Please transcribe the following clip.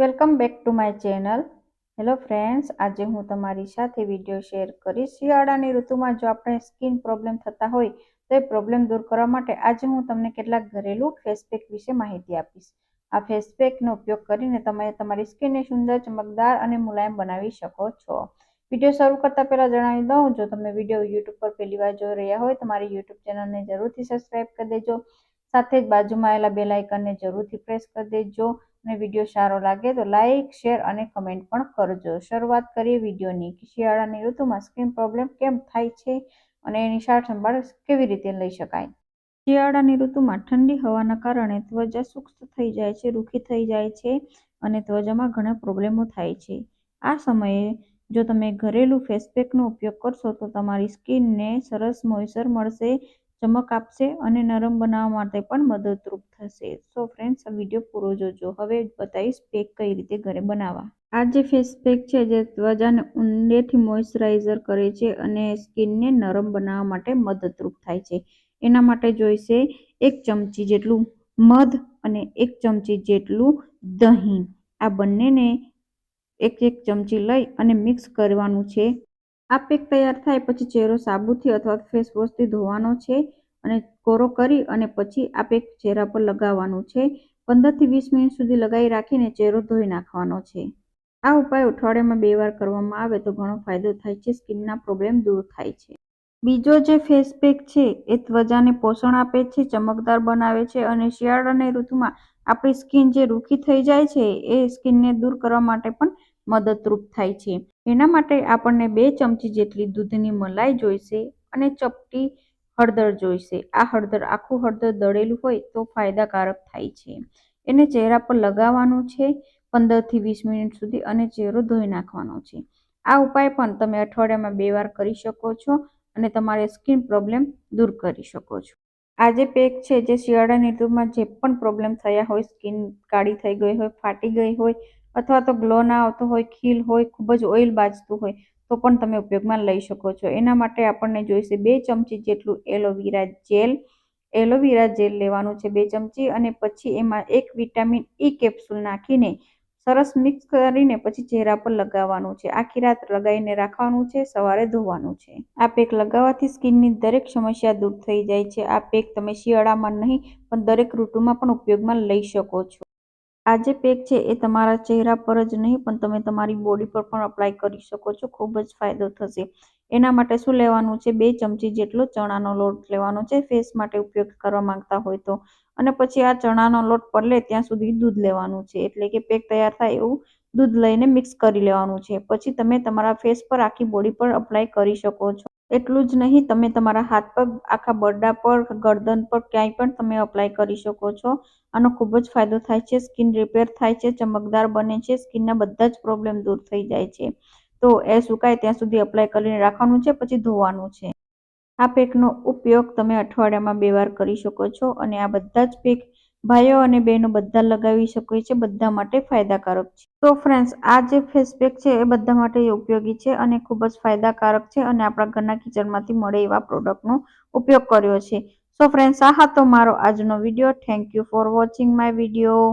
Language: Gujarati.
Welcome back to my channel. Hello friends, આજે હું તમારી સાથે વીડિયો શેર કરીશ. શિયાળાની ઋતુમાં જો આપણે સ્કિન પ્રોબ્લેમ થતા હોય, તો એ પ્રોબ્લેમ દૂર કરવા માટે આજે હું તમને કેટલાક ઘરેલું ફેસપેક વિશે માહિતી આપીશ. આ ફેસપેકનો ઉપયોગ કરીને તમે તમારી સ્કિનને સુંદર, ચમકદાર અને મુલાયમ બનાવી શકો છો. વીડિયો શરૂ કરતા પહેલા જણાવી દઉં, જો તમે વીડિયો યુટ્યુબ પર પહેલી વાર જોઈ રહ્યા હોય, તો મારી યુટ્યુબ ચેનલને જરૂરથી સબસ્ક્રાઈબ કરી દેજો. સાથે જ બાજુમાં આવેલા બેલ આઇકનને જરૂરથી પ્રેસ કરી દેજો અને વીડિયો સારો લાગે તો લાઇક, શેર અને કમેન્ટ પણ કરજો. શરૂઆત કરીએ વિડીયોની શિયાળાની ઋતુમાં સ્કિન પ્રોબ્લેમ કેમ થાય છે અને એની સાર સંભાળ કેવી રીતે લઈ શકાય? શિયાળાની ઋતુમાં ઠંડી હવાના કારણે ત્વચા શુષ્ક થઈ જાય છે, રૂખી થઈ જાય છે અને ત્વચામાં ઘણા પ્રોબ્લેમો થાય છે. આ સમયે જો તમે ઘરેલું ફેસપેકનો ઉપયોગ કરશો તો તમારી સ્કિનને સરસ મોઇશ્ચર મળશે ચમક આપશે અને નરમ બનાવવા માટે પણ મદદરૂપ થશે. સો ફ્રેન્ડ્સ આ વીડિયો પૂરો જોજો. હવે બતાવીશ પેક કઈ રીતે ઘરે બનાવવા. આ જે ફેસ પેક છે જે ત્વચાને ઊંડેથી મોઇશ્ચરાઇઝર કરે છે અને સ્કિનને નરમ બનાવવા માટે મદદરૂપ થાય છે. એના માટે જોઈશે એક ચમચી જેટલું મધ અને એક ચમચી જેટલું દહીં. આ બંનેને એક એક ચમચી લઈ અને મિક્સ કરવાનું છે. આ પેક તૈયાર થાય પછી ચહેરો સાબુથી અથવા ફેસ વોશથી ધોવાનો છે અને કોરો કરી અને પછી આ પેક ચહેરા પર લગાવવાનું છે. પંદરથી વીસ મિનિટ સુધી લગાવી રાખીને ચહેરો ધોઈ નાખવાનો છે. આ ઉપાય અઠવાડિયામાં બે વાર કરવામાં આવે તો ઘણો ફાયદો થાય છે. સ્કિનના પ્રોબ્લેમ દૂર થાય છે. બીજો જે ફેસ પેક છે એ ત્વચાને પોષણ આપે છે, ચમકદાર બનાવે છે અને શિયાળાની ઋતુમાં આપણી સ્કિન જે રૂખી થઈ જાય છે, એ સ્કિનને દૂર કરવા માટે પણ મદદરૂપ થાય છે. એના માટે આપણને બે ચમચી જેટલી દૂધની મલાઈ જોઈશે અને ચપટી હળદર જોઈશે. આ હળદર આખું હળદર દળેલું હોય તો ફાયદાકારક થાય છે. એને ચહેરા પર લગાવવાનું છે પંદરથી વીસ મિનિટ સુધી અને ચહેરો ધોઈ નાખવાનો છે. આ ઉપાય પણ તમે અઠવાડિયામાં બે વાર કરી શકો છો અને તમારે સ્કિન પ્રોબ્લેમ દૂર કરી શકો છો. આ જે પેક છે જે શિયાળાની ઋતુમાં જે પણ પ્રોબ્લેમ થયા હોય સ્કિન કાળી થઈ ગઈ હોય, ફાટી ગઈ હોય, અથવા તો ગ્લો ના આવતો હોય, ખીલ હોય, ખૂબ જ ઓઇલ બાજતું હોય, તો પણ તમે ઉપયોગમાં લઈ શકો છો. એના માટે આપણને જોઈશે બે ચમચી જેટલું એલોવેરા જેલ એલોવેરા જેલ લેવાનું છે બે ચમચી અને પછી એમાં એક વિટામિન ઈ કેપ્સ્યુલ નાખીને સરસ મિક્સ કરીને પછી ચહેરા પર લગાવવાનું છે. આખી રાત લગાવીને રાખવાનું છે, સવારે ધોવાનું છે. આ પેક લગાવવાથી સ્કિનની દરેક સમસ્યા દૂર થઈ જાય છે. આ પેક તમે શિયાળામાં નહીં, પણ દરેક ઋતુમાં પણ ઉપયોગમાં લઈ શકો છો. આ જે પેક છે, એ તમારા ચહેરા પર જ નહીં, પણ તમે તમારી બોડી પર પણ અપ્લાય કરી શકો છો. ખૂબ જ ફાયદો થશે. એના માટે શું લેવાનું છે? બે ચમચી જેટલો ચણાનો લોટ લેવાનો છે. ફેસ માટે ઉપયોગ કરવા માંગતા હોય તો. અને પછી આ ચણાનો લોટ પડલે ત્યાં સુધી દૂધ લેવાનું છે. એટલે કે પેક તૈયાર થાય એવું દૂધ લઈને મિક્સ કરી લેવાનું છે. પછી તમે તમારા ફેસ પર આખી બોડી પર અપ્લાય કરી શકો છો. એટલું જ નહીં, તમે તમારા હાથ પગ આખા બરડા પર, ગરદન પર ક્યાંય પણ તમે અપ્લાય કરી શકો છો. આનો ખૂબ જ ફાયદો થાય છે. સ્કિન રિપેર થાય છે. ચમકદાર બને છે. સ્કિનના બધા જ પ્રોબ્લેમ દૂર થઈ જાય છે. તો એ સુકાય ત્યાં સુધી અપ્લાય કરીને રાખવાનું છે, પછી ધોવાનું છે. આ પેકનો ઉપયોગ તમે અઠવાડિયામાં બે વાર કરી શકો છો અને આ બધા જ પેક ભાઈઓ અને બહેનો બધા લગાવી શકે છે, બધા માટે ફાયદાકારક છે. તો ફ્રેન્ડ્સ આ જે ફેસ પેક છે એ બધા માટે ઉપયોગી છે અને ખૂબ જ ફાયદાકારક છે અને આપણા ઘરના કિચનમાંથી મળે એવા પ્રોડક્ટનો ઉપયોગ કર્યો છે. સો ફ્રેન્ડ્સ આ હતો મારો આજનો video. Thank you for watching my video